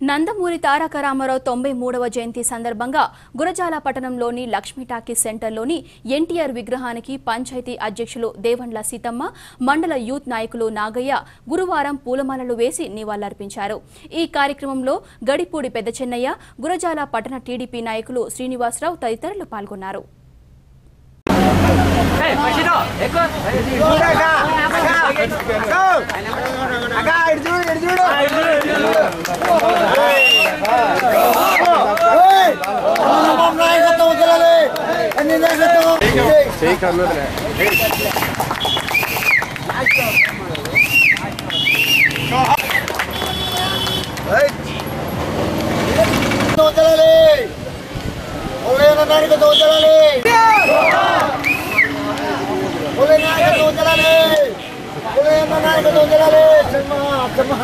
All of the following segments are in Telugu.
నందమూరి తారక రామారావు తొంభై మూడవ జయంతి సందర్భంగా గురజాల పట్టణంలోని లక్ష్మీ టాకీస్ సెంటర్లోని ఎన్టీఆర్ విగ్రహానికి పంచాయతీ అధ్యక్షులు దేవండ్ల సీతమ్మ మండల యూత్ నాయకులు నాగయ్య గురువారం పూలమాలలు వేసి నివాళులర్పించారు. ఈ కార్యక్రమంలో గడిపూడి పెద్ద చెన్నయ్య గురజాల పట్టణ టీడీపీ నాయకులు శ్రీనివాసరావు తదితరులు పాల్గొన్నారు. అన్ని నాయకత్వం వదలాలి ఒళ్ళైన నాయకత్వం వదలాలి ఒళ్ళైన నాయకత్వం వదలాలి ఒళ్ళైన నాయకత్వం వదలాలి సింహ సింహ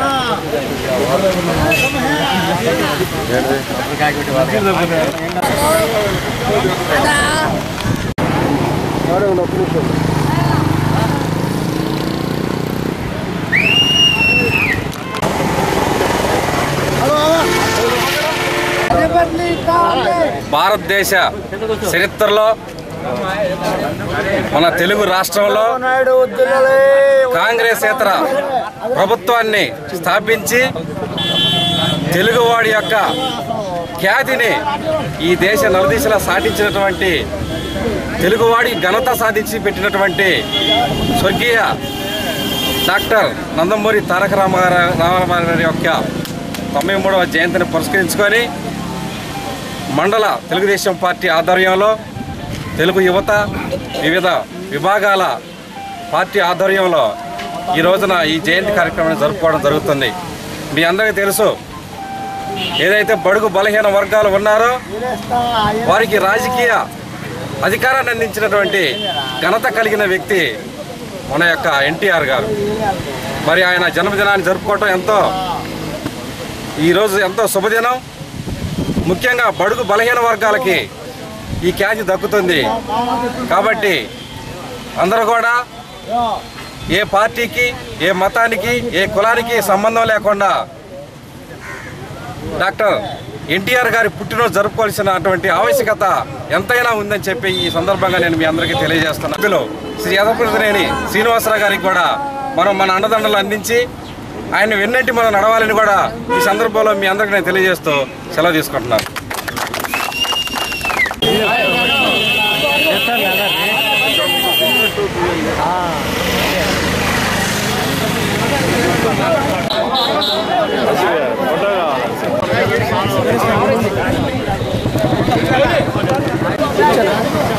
భారతదేశ చరిత్రలో మన తెలుగు రాష్ట్రంలో కాంగ్రెస్ ఇతర ప్రభుత్వాన్ని స్థాపించి తెలుగువాడి యొక్క ఖ్యాతిని ఈ దేశ నలుదిశలా సాధించినటువంటి తెలుగువాడి ఘనత సాధించి పెట్టినటువంటి స్వర్గీయ డాక్టర్ నందమూరి తారక రామారా రామారావు గారి యొక్క తొంభై మూడవ జయంతిని పురస్కరించుకొని మండల తెలుగుదేశం పార్టీ ఆధ్వర్యంలో తెలుగు యువత వివిధ విభాగాల పార్టీ ఆధ్వర్యంలో ఈ రోజున ఈ జయంతి కార్యక్రమాన్ని జరుపుకోవడం జరుగుతుంది. మీ అందరికీ తెలుసు ఏదైతే బడుగు బలహీన వర్గాలు ఉన్నారో వారికి రాజకీయ అధికారాన్ని అందించినటువంటి ఘనత కలిగిన వ్యక్తి మన యొక్క ఎన్టీఆర్ గారు. మరి ఆయన జన్మదినాన్ని జరుపుకోవటం ఎంతో ఈరోజు ఎంతో శుభదినం. ముఖ్యంగా బడుగు బలహీన వర్గాలకి ఈ ఖ్యాతి దక్కుతుంది. కాబట్టి అందరూ కూడా ఏ పార్టీకి ఏ మతానికి ఏ కులానికి సంబంధం లేకుండా డాక్టర్ ఎన్టీఆర్ గారి పుట్టినరోజు జరుపుకోవాల్సినటువంటి ఆవశ్యకత ఎంతైనా ఉందని చెప్పి ఈ సందర్భంగా నేను మీ అందరికీ తెలియజేస్తున్నాను. ఇందులో శ్రీ యదప్రతినేని శ్రీనివాసరావు గారికి కూడా మనం మన అండదండలు అందించి ఆయన వెన్నెట్టి మనం నడవాలని కూడా ఈ సందర్భంలో మీ అందరికీ నేను తెలియజేస్తూ సెలవు తీసుకుంటున్నాను.